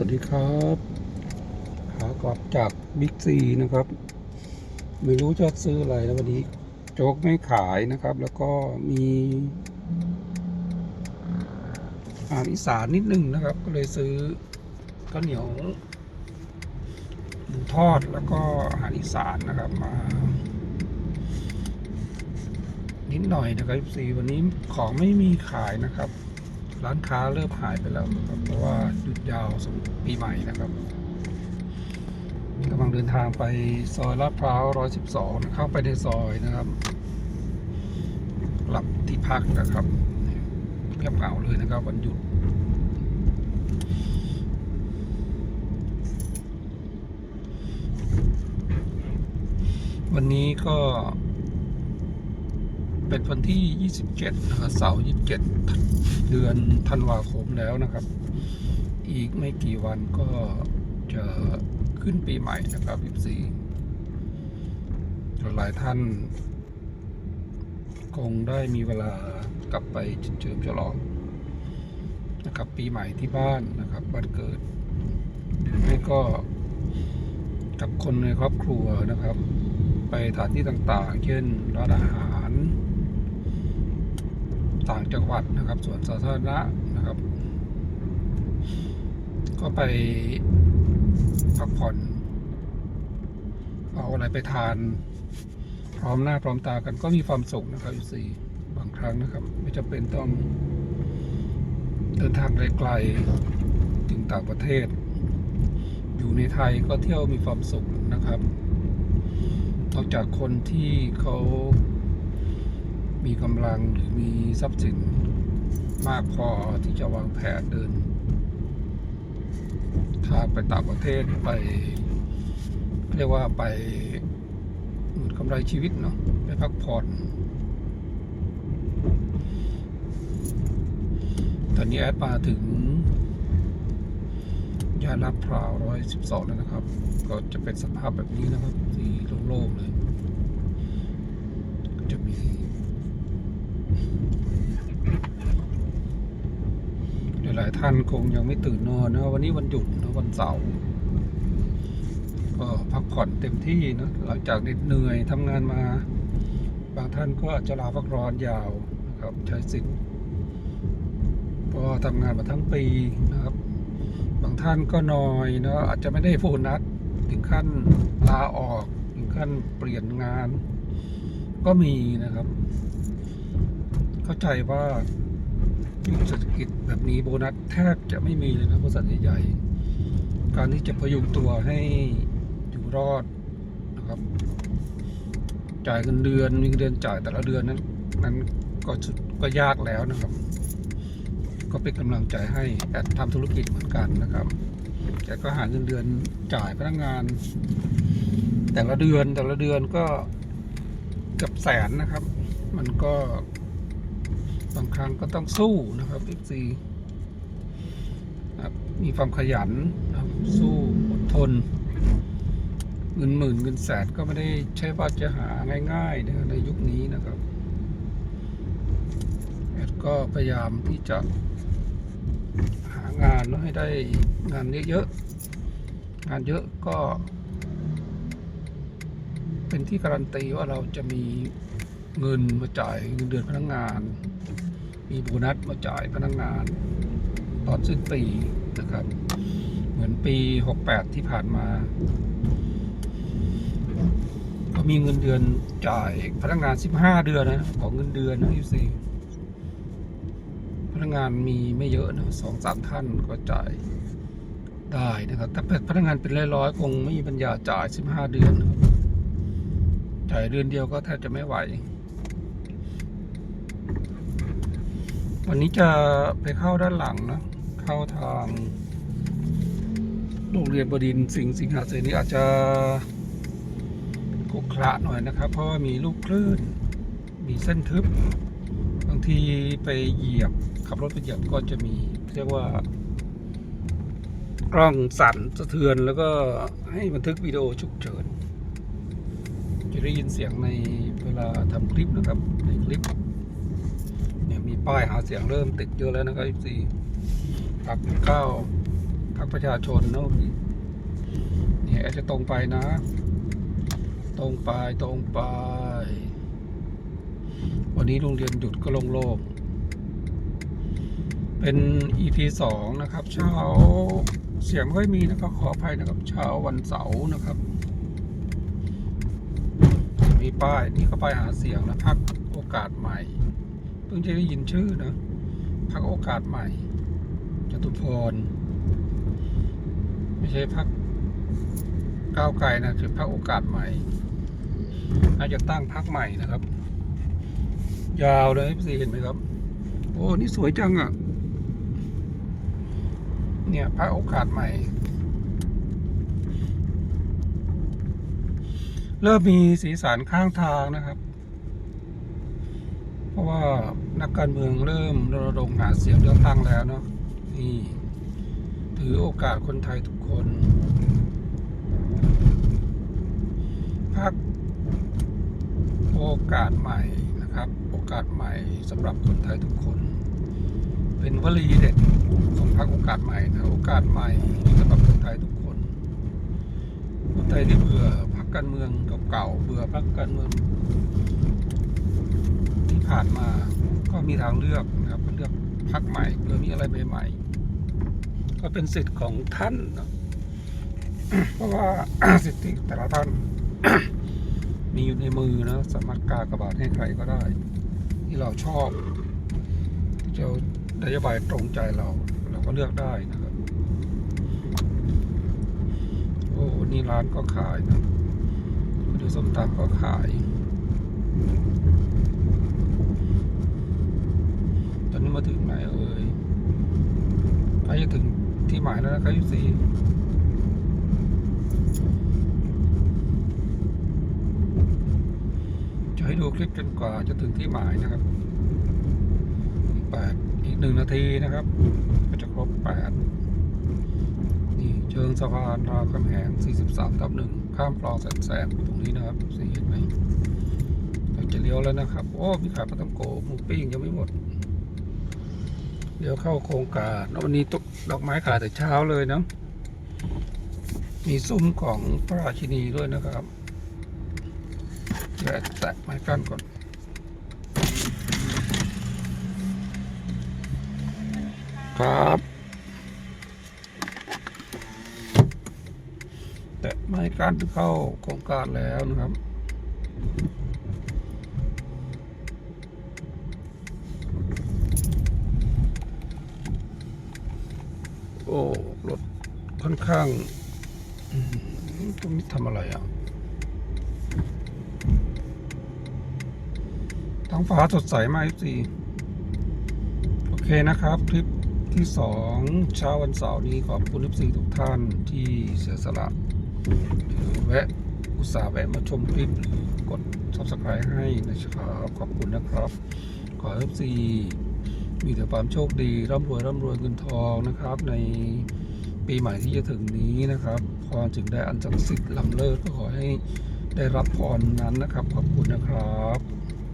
วัสดีครับขากลับจากบิ๊กซีนะครับ ไม่รู้จะซื้ออะไรแล้ววันนี้ โจ๊กไม่ขายนะครับ แล้วก็มีอาหารอีสานนิดนึงนะครับ ก็เลยซื้อข้าวเหนียวหมูทอดแล้วก็อาหารอีสานนะครับมานิดหน่อยนะครับซีวันนี้ของไม่มีขายนะครับ ร้านค้าเริ่มหายไปแล้วนะครับเพราะว่าหยุดยาวสงปีใหม่นะครับกำลังเดินทางไปซอยลาดพร้าว 112 เข้าไปในซอยนะครับกลับที่พักนะครับเงียบเหงาเลยนะครับวันหยุดวันนี้ก็ เป็นวันที่ 27นะครับเสาร์27 เดือนธันวาคมแล้วนะครับ อีกไม่กี่วันก็จะขึ้นปีใหม่นะครับ24หลายท่าน คงได้มีเวลากลับไปเฉลิมฉลองนะครับปีใหม่ที่บ้านนะครับบ้านเกิดหรือไม่ก็กับคนในครอบครัวนะครับ ไปสถานที่ต่างๆ เช่นร้านอาหาร ต่างจังหวัดนะครับสวนสาธารณะนะครับ ก็ไปพักผ่อน เอาอะไรไปทาน พร้อมหน้าพร้อมตากันก็มีความสุขนะครับอยู่สี่บางครั้งนะครับ ไม่จำเป็นต้องเดินทางไกลๆถึงต่างประเทศ อยู่ในไทยก็เที่ยวมีความสุขนะครับนอกจากคนที่เขา มีกำลังหรือมีทรัพย์สินมากพอที่จะวางแผนเดินทางไปต่างประเทศไป เรียกว่าไปหมือนกำไรชีวิตเนาะไปพักผ่อนตอนนี้แอดมาถึงยานลาดพราวร้อยสิบสองแล้วนะครับ ก็จะเป็นสภาพแบบนี้นะครับที่โล่งๆเลย จะมี หลายท่านคงยังไม่ตื่นนอนนะวันนี้วันหยุดนะวันเสาร์ก็พักผ่อนเต็มที่นะหลังจากเหน็ดเหนื่อยทำงานมา บางท่านก็อาจจะลาพักร้อนยาวนะครับใช้สิทธิ์เพราะทำงานมาทั้งปีนะครับ บางท่านก็นอยนะอาจจะไม่ได้โบนัสถึงขั้นลาออก ถึงขั้นเปลี่ยนงาน ก็มีนะครับ เข้าใจว่ายุคเศรษฐกิจแบบนี้โบนัสแทบจะไม่มีเลยนะบริษัทใหญ่ๆ การที่จะพยุงตัวให้อยู่รอดนะครับ จ่ายเงินเดือนมีเงินเดือนจ่ายแต่ละเดือนนั้นนั้นก็สุดก็ยากแล้วนะครับ ก็เป็นกำลังใจให้แอดทำธุรกิจเหมือนกันนะครับแต่ก็หาเงินเดือนจ่ายพนักงาน แต่ละเดือนแต่ละเดือนก็เกับแสนนะครับ มันก็ บางครั้งก็ต้องสู้นะครับ FC นะครับมีความขยันนะครับสู้อดทนเงินหมื่นเงินแสนก็ไม่ได้ใช่ว่าจะหาง่ายๆนะในยุคนี้นะครับแอดก็พยายามที่จะหางานแล้วให้ได้งานเยอะๆงานเยอะก็ เป็นที่การันตีว่าเราจะมีเงินมาจ่ายเงินเดือนพนักงาน มีโบนัสมาจ่ายพนักงานตอนสิ้นปีนะครับ เหมือนปี 68 ที่ผ่านมา ก็มีเงินเดือนจ่ายพนักงาน 15 เดือนนะของเงินเดือนนะยูซีพนักงานมีไม่เยอะนะสองสามท่านก็จ่ายได้นะครับแต่พนักงานเป็นร้อยๆคงไม่มีปัญญาจ่าย 15 เดือนนะครับจ่ายเดือนเดียวก็แทบจะไม่ไหว วันนี้จะไปเข้าด้านหลังนะ เข้าทางโรงเรียนบดินทร์สิงห์สิงหาเสนีอาจจะขรุขระหน่อยนะครับ เพราะว่ามีลูกคลื่น มีเส้นทึบบางทีไปเหยียบขับรถไปเหยียบก็จะมีเรียกว่ากล้องสั่นสะเทือนแล้วก็ให้บันทึกวิดีโอฉุกเฉิน จะได้ยินเสียงในเวลาทำคลิปนะครับในคลิป มีป้ายหาเสียงเริ่มติดเยอะแล้วนะครับ FC พักข้าวพักประชาชนเนาะนี่ยจะตรงไปนะ ตรงไปตรงไป วันนี้โรงเรียนหยุดก็โล่งๆเป็น EP สองนะครับ เช้าเสียงไม่ค่อยมีนะครับขออภัยนะครับเช้าวันเสาร์นะครับ มีป้ายนี่ก็ป้ายหาเสียงนะพักโอกาสใหม่ เพิ่งจะได้ยินชื่อนะพักโอกาสใหม่จตุพร ไม่ใช่พักก้าวไกลนะคือพักโอกาสใหม่น่าจะตั้งพักใหม่นะครับ ยาวเลยพี่เห็นไหมครับ โอ้นี่สวยจังอะ เนี่ยพักโอกาสใหม่ เริ่มมีสีสันข้างทางนะครับ ราะว่านักการเมืองเริ่มรณรงค์หาเสียงเลือกตั้งแล้วเนาะนี่ถือโอกาสคนไทยทุกคนพักโอกาสใหม่นะครับ โอกาสใหม่สำหรับคนไทยทุกคน เป็นวลีเด็ดของพรรคโอกาสใหม่นะโอกาสใหม่สำหรับคนไทยทุกคนคนไทยที่เบื่อพรรคการเมืองเก่าๆเบื่อพรรคการเมือง ผ่านมา ก็มีทางเลือกนะครับเลือกพรรคใหม่เพื่อมีอะไรใหม่ๆก็เป็นสิทธิ์ของท่านเนะเพราะว่าสิทธิแต่ละท่าน มีอยู่ในมือนะสามารถกากระบาดให้ใครก็ได้ ที่เราชอบที่จะนโยบายตรงใจเราเราก็เลือกได้นะครับโอ้นี่ร้านก็ขายนะดูส้มตำก็ขาย มาถึงไหนเอ่ยใกล้จะถึงที่หมายแล้วนะครับยูซีจะให้ดูคลิปจนกว่าจะถึงที่หมายนะครับแปดอีกหนึ่งนาทีนะครับ ก็จะครบแปดนี่เชิงสะพานรามคำแหง43ทับหนึ่งข้ามคลองแสนแสบตรงนี้นะครับสีเห็นไหมเราจะเลี้ยวแล้วนะครับ โอ้ มีขายปลาตังโกหมูปิ้งยังไม่หมด เดี๋ยวเข้าโครงการวันนี้ตกดอกไม้ขายแต่เช้าเลยนะมีซุ้มของพระราชินีด้วยนะครับเดี๋ยวแตะไม้กั้นก่อนครับแตะไม้กั้นเข้าโครงการแล้วนะครับ โอ้รถค่อนข้างตรงนี้ทำอะไรอะท้องฟ้าสดใสมากสิโอเคนะครับ คลิปที่สองเช้าวันเสาร์นี้ขอบคุณทุกสิ่งทุกท่านที่เสียสละ แวะ อุตส่าห์แวะมาชมคลิปหรือกด subscribe ให้นะครับ ขอบคุณนะครับ ขอทุกสิ่ง มีแต่ความโชคดีร่ำรวยร่ำรวยเงินทองนะครับ ในปีใหม่ที่จะถึงนี้นะครับพรจึงได้อันศักดิ์สิทธิ์ล้ำเลิศก็ขอให้ได้รับพรนั้นนะครับ ขอบคุณนะครับ